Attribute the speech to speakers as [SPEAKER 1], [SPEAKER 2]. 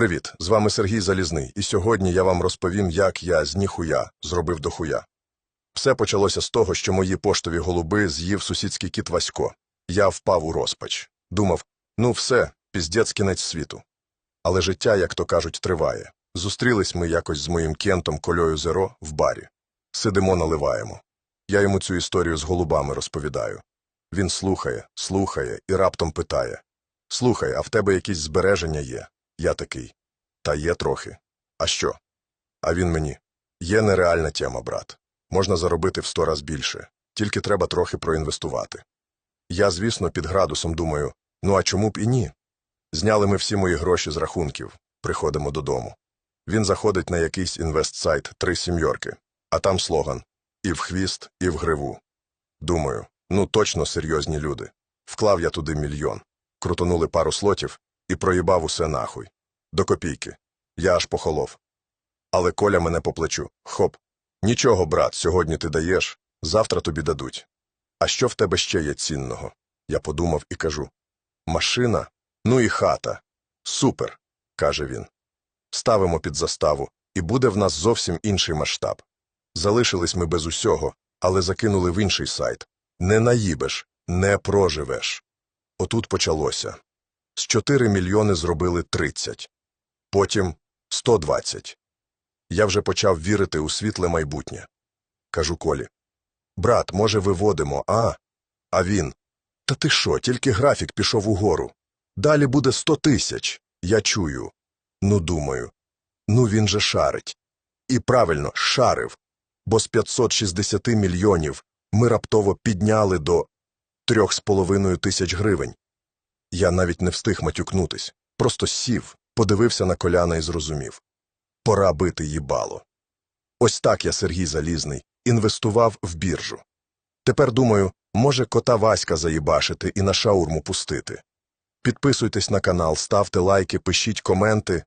[SPEAKER 1] Привіт, з вами Сергій Залізний, і сьогодні я вам розповім, як я з ніхуя зробив дохуя. Все почалося з того, що мої поштові голуби з'їв сусідський кіт Васько. Я впав у розпач. Думав, ну все, піздець кінець світу. Але життя, як то кажуть, триває. Зустрілись ми якось з моїм кентом Кольою Зеро в барі. Сидимо, наливаємо. Я йому цю історію з голубами розповідаю. Він слухає, слухає і раптом питає Слухай, а в тебе якісь збереження є? Я такий. Та є трохи. А що? А він мені. Є нереальна тема, брат. Можна заробити в сто раз більше. Тільки треба трохи проінвестувати. Я, звісно, під градусом думаю, ну а чому б і ні? Зняли ми всі мої гроші з рахунків. Приходимо додому. Він заходить на якийсь інвестсайт три сімьорки, а там слоган і в хвіст, і в гриву. Думаю, ну точно серйозні люди. Вклав я туди мільйон. Крутонули пару слотів і проїбав усе нахуй. До копійки. Я аж похолов. Але Коля мене по плечу. Хоп. Нічого, брат, сьогодні ти даєш, завтра тобі дадуть. А що в тебе ще є цінного? Я подумав і кажу. Машина? Ну і хата. Супер, каже він. Ставимо під заставу, і буде в нас зовсім інший масштаб. Залишились ми без усього, але закинули в інший сайт. Не наїбеш, не проживеш. Отут почалося. З 4 мільйони зробили 30. Потім 120. Я вже почав вірити у світле майбутнє. Кажу Колі. Брат, може, виводимо, а? А він. Та ти що, тільки графік пішов угору. Далі буде 100 тисяч. Я чую. Ну, думаю. Ну він же шарить. І правильно, шарив. Бо з 560 мільйонів ми раптово підняли до трьох з половиною тисяч гривень. Я навіть не встиг матюкнутись, просто сів, подивився на коляна і зрозумів. Пора бити їбало. Ось так я, Сергій Залізний, інвестував в біржу. Тепер думаю, може кота Васька заїбашити і на шаурму пустити. Підписуйтесь на канал, ставте лайки, пишіть коменти,